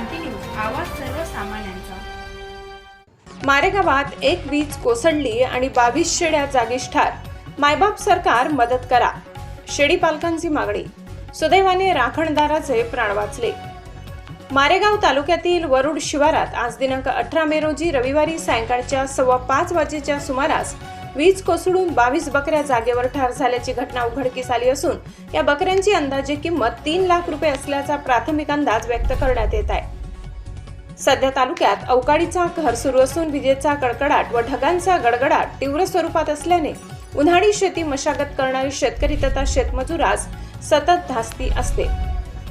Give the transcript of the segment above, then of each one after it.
क्रांती news आवाज सर्वसामान्यांचा. मारेगावात एक वीज कोसळली आणि बावीस शेड्या जागीच ठार. मायबाप सरकार मदत करा. शेडी पालकांची मागणी. सुदैवाने राखणदाराचे प्राण वाचले. मारेगाव तालुक्यातील वरुड शिवारात आज दिनांक अठरा मे रोजी रविवारी सायंकाळच्या सव्वा पाच वाजेच्या सुमारास वीज कोसळून बावीस बकऱ्या जागेवर ठार झाल्याची घटना उघडकीस आली असून या बकऱ्यांची अंदाजे किंमत तीन लाख रुपये असल्याचा प्राथमिक अंदाज व्यक्त करण्यात येत आहे. सध्या तालुक्यात अवकाळीचा कहर सुरू असून विजेचा कडकडाट व ढगांचा गडगडाट तीव्र स्वरूपात असल्याने उन्हाळी शेती मशागत करणारे शेतकरी तथा शेतमजुरास सतत धास्ती असते.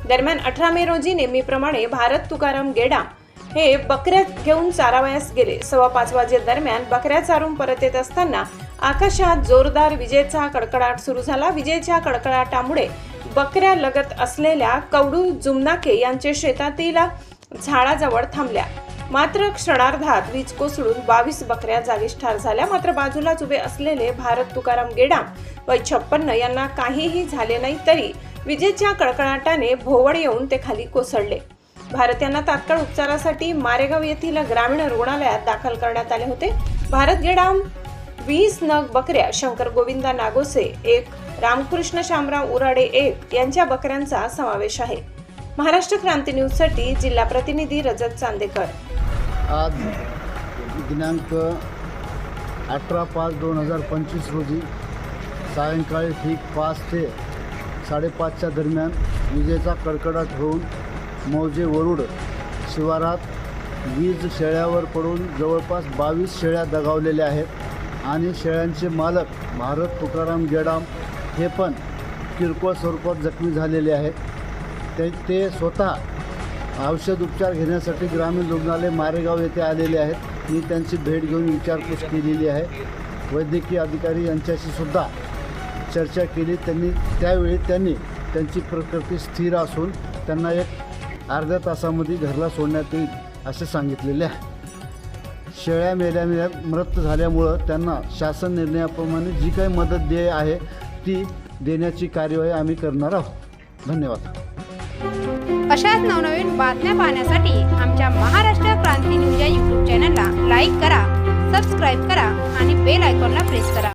दरम्यान अठरा मे रोजी नेहमीप्रमाणे भारत तुकाराम गेडा हे बकऱ्या घेऊन चारावयास गेले. सव्वा पाच वाजे दरम्यान बकऱ्या चारून परत येत असताना आकाशात जोरदार विजेचा कडकडाट सुरू झाला. विजेच्या कडकडाटामुळे बकऱ्या लगत असलेल्या कवडू जुमनाके यांचे शेतातील झाडाजवळ थांबल्या. मात्र क्षणार्धात वीज कोसळून बावीस बकऱ्या जागीच ठार झाल्या. मात्र बाजूलाच उभे असलेले भारत तुकाराम गेडाम व छप्पन्न यांना काहीही झाले नाही तरी विजेच्या कडकडाटाने भोवड येऊन ते खाली कोसळले. भारत यांना तात्काळ उपचारासाठी मारेगाव येथील ग्रामीण रुग्णालयात दाखल करण्यात आले होते. भारत गेडाम वीस नग बकऱ्या शंकर गोविंदा नागोसे एक रामकृष्ण शामराव उराडे एक यांच्या बकऱ्यांचा समावेश आहे. महाराष्ट्र क्रांती न्यूजसाठी जिल्हा प्रतिनिधी रजत चांदेकर. आज दिनांक अठरा पाच दोन हजार पंचवीस रोजी सायंकाळी ठीक पाच ते साडेपाचच्या दरम्यान विजेचा कडकडाट होऊन मौजे वरुड शिवारात वीज शेळ्यावर पडून जवळपास बावीस शेळ्या दगावलेल्या आहेत आणि शेळ्यांचे मालक भारत तुकाराम गेडाम हे पण किरकोळ स्वरूपात जखमी झालेले आहेत. ते ते स्वतः औषध उपचार घेण्यासाठी ग्रामीण रुग्णालय मारेगाव येथे आलेले आहेत. मी त्यांची भेट घेऊन विचारपूस केलेली आहे. वैद्यकीय अधिकारी यांच्याशी सुद्धा चर्चा केली. त्यांनी त्यावेळी त्यांनी त्यांची प्रकृती स्थिर असून त्यांना एक अर्ध्या तासामध्ये घरला सोडण्यात येईल असे सांगितलेले आहे. शेळ्या मेल्याने मृत झाल्यामुळं त्यांना शासन निर्णयाप्रमाणे जी काही मदत देय आहे ती देण्याची कार्यवाही आम्ही करणार आहोत. धन्यवाद. अशाच नवनवीन बातम्या पाहण्यासाठी आमच्या महाराष्ट्र क्रांती न्यूज या यूट्यूब चॅनलला लाईक करा सबस्क्राईब करा आणि बेल आयकॉनला प्रेस करा.